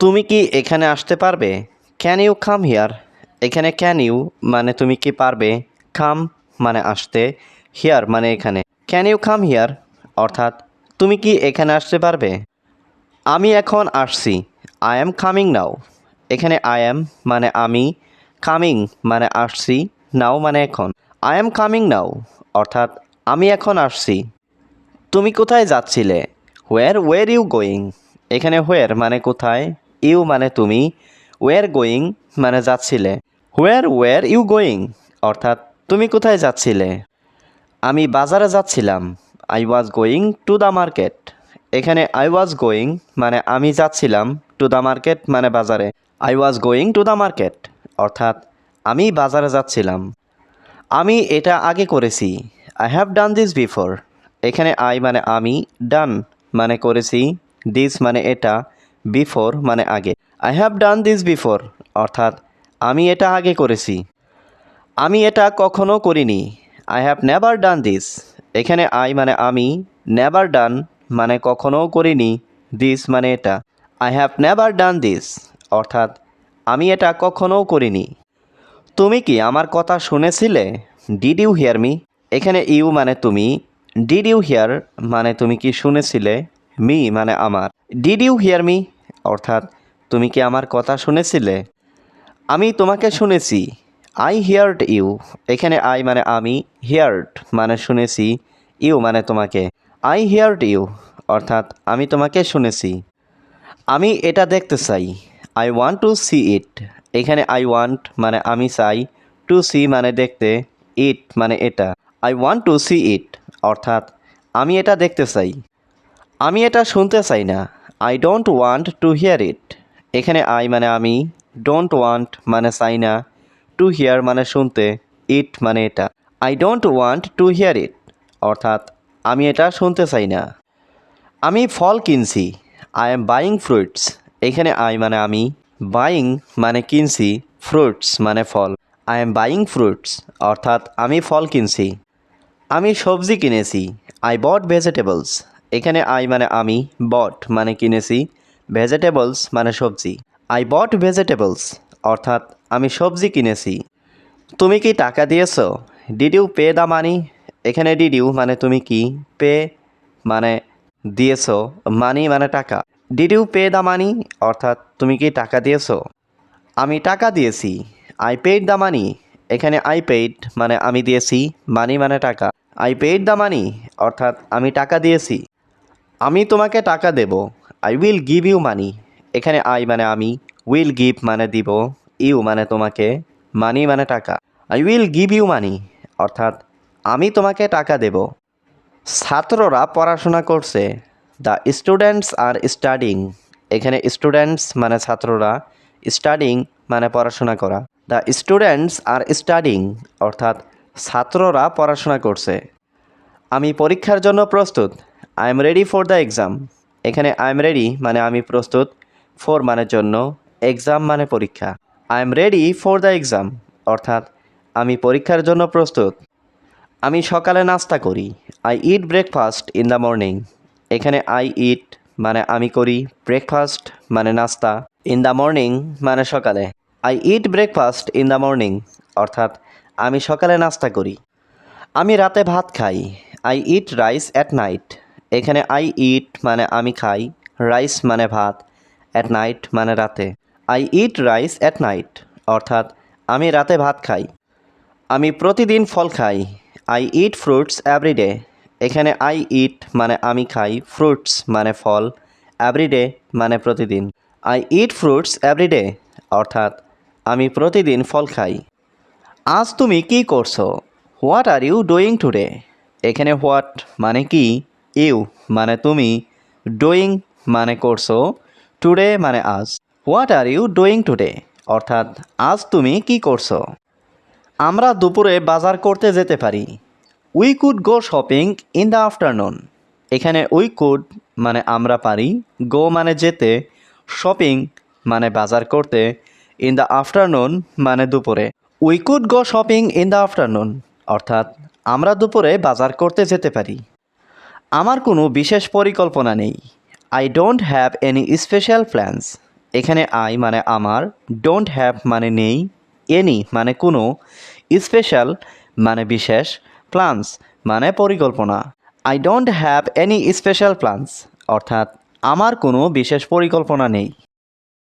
তুমি কি এখানে আসতে পারবে? ক্যান ইউ কাম হিয়ার এখানে ক্যান ইউ মানে তুমি কি পারবে? কাম মানে আসতে হিয়ার মানে এখানে। ক্যান ইউ কাম হিয়ার অর্থাৎ, তুমি কি এখানে আসতে পারবে? আমি এখন আসছি। আই এম কামিং নাও এখানে আই এম মানে আমি কামিং মানে আসছি নাও মানে এখন। আই এম কামিং নাও অর্থাৎ, আমি এখন আসছি। তুমি কোথায় যাচ্ছিলে? হোয়ার ওয়ের ইউ গোয়িং এখানে হোয়ার মানে কোথায়? ইউ মানে তুমি ওয়ের গোয়িং মানে যাচ্ছিলে। হোয়ার ওয়ার ইউ গোয়িং অর্থাৎ তুমি কোথায় যাচ্ছিলে? আমি বাজারে যাচ্ছিলাম। I was going to the market এখানে আই ওয়াজ গোয়িং মানে আমি যাচ্ছিলাম টু দ্য মার্কেট মানে বাজারে। I was going to the market অর্থাৎ আমি বাজারে যাচ্ছিলাম। আমি এটা আগে করেছি। I have done this before এখানে আই মানে আমি ডান মানে করেছি। দিস মানে এটা। বিফোর মানে আগে। I have done this before অর্থাৎ আমি এটা আগে করেছি। আমি এটা কখনো করিনি। I have never done this এখানে আই মানে আমি নেভার ডান মানে কখনো করিনি। দিস মানে এটা। I have never done this অর্থাৎ আমি এটা কখনো করিনি। তুমি কি আমার কথা শুনেছিলে? ডিড ইউ হিয়ার মি এখানে ইউ মানে তুমি। ডিড ইউ হিয়ার মানে তুমি কি শুনেছিলে? মি মানে আমার। ডিড ইউ হিয়ার মি অর্থাৎ, তুমি কি আমার কথা শুনেছিলে? আমি তোমাকে শুনেছি। আই হিয়ার্ড ইউ এখানে আই মানে আমি হিয়ার্ড মানে শুনেছি ইউ মানে তোমাকে। আই হিয়ার্ড ইউ অর্থাৎ, আমি তোমাকে শুনেছি। আমি এটা দেখতে চাই। I want to see it এখানে আই ওয়ান্ট মানে আমি চাই। টু সি মানে দেখতে ইট মানে এটা। I want to see it অর্থাৎ, আমি এটা দেখতে চাই। আমি এটা শুনতে চাই না। I don't want to hear it এখানে আই মানে আমি ডোন্ট ওয়ান্ট মানে চাই না টু হিয়ার মানে শুনতে ইট মানে এটা। I don't want to hear it অর্থাৎ আমি এটা শুনতে চাই না। আমি ফল কিনছি আই এম বাইং ফ্রুটস এখানে আই মানে আমি বাইং মানে কিনছি ফ্রুটস মানে ফল। আই এম বাইং ফ্রুটস অর্থাৎ আমি ফল কিনছি। আমি সবজি কিনেছি আই বট ভেজিটেবলস এখানে আই মানে আমি বট মানে কিনেছি ভেজিটেবলস মানে সবজি। আই বট ভেজিটেবলস অর্থাৎ আমি সবজি কিনেছি। তুমি কি টাকা দিয়েছ? Did you pay the money এখানে ডিড ইউ মানে তুমি কি? পে মানে দিয়েছ মানি মানে টাকা। Did you pay the money অর্থাৎ তুমি কি টাকা দিয়েছ? আমি টাকা দিয়েছি। আই পেইড দ্য মানি এখানে আই পেইড মানে আমি দিয়েছি মানি মানে টাকা। আই পেইড দ্য মানি অর্থাৎ আমি টাকা দিয়েছি। আমি তোমাকে টাকা দেব। I will give you money এখানে আই মানে আমি উইল গিভ মানে দিব ইউ মানে তোমাকে মানি মানে টাকা। I will give you money অর্থাৎ, আমি তোমাকে টাকা দেব। ছাত্ররা পড়াশোনা করছে। দ্য স্টুডেন্টস আর স্টাডিং এখানে স্টুডেন্টস মানে ছাত্ররা স্টাডিং মানে পড়াশোনা করা। দ্য স্টুডেন্টস আর স্টাডিং অর্থাৎ, ছাত্ররা পড়াশোনা করছে। আমি পরীক্ষার জন্য প্রস্তুত। I am ready for the exam এখানে আই এম রেডি মানে আমি প্রস্তুত। ফর মানে জন্য। এক্সাম মানে পরীক্ষা। I am ready for the exam অর্থাৎ, আমি পরীক্ষার জন্য প্রস্তুত। আমি সকালে নাস্তা করি। I eat breakfast in the morning এখানে আই ইট মানে আমি করি। ব্রেকফাস্ট মানে নাস্তা। ইন দ্য মর্নিং মানে সকালে। I eat breakfast in the morning অর্থাৎ, আমি সকালে নাস্তা করি। আমি রাতে ভাত খাই। I eat rice at night এখানে আই ইট মানে আমি খাই রাইস মানে ভাত অ্যাট নাইট মানে রাতে। I eat rice at night অর্থাৎ আমি রাতে ভাত খাই। আমি প্রতিদিন ফল খাই। আই ইট ফ্রুটস এভরিডে এখানে আই ইট মানে আমি খাই ফ্রুটস মানে ফল এভরিডে মানে প্রতিদিন। আই ইট ফ্রুটস এভরিডে অর্থাৎ আমি প্রতিদিন ফল খাই। আজ তুমি কি করছ? What are you doing today এখানে হোয়াট মানে কি? ইউ মানে তুমি ডুইং মানে করছ টুডে মানে আজ। What are you doing today অর্থাৎ, আজ তুমি কি করছ? আমরা দুপুরে বাজার করতে যেতে পারি। We could go shopping in the afternoon এখানে উই কুড মানে আমরা পারি গো মানে যেতে শপিং মানে বাজার করতে ইন দ্য আফটারনুন মানে দুপুরে। We could go shopping in the afternoon অর্থাৎ, আমরা দুপুরে বাজার করতে যেতে পারি। আমার কোনো বিশেষ পরিকল্পনা নেই। I don't have any special plans এখানে আই মানে আমার ডোন্ট হ্যাভ মানে নেই এনি মানে কোনো স্পেশাল মানে বিশেষ প্ল্যান্স মানে পরিকল্পনা। I don't have any special plans অর্থাৎ আমার কোনো বিশেষ পরিকল্পনা নেই।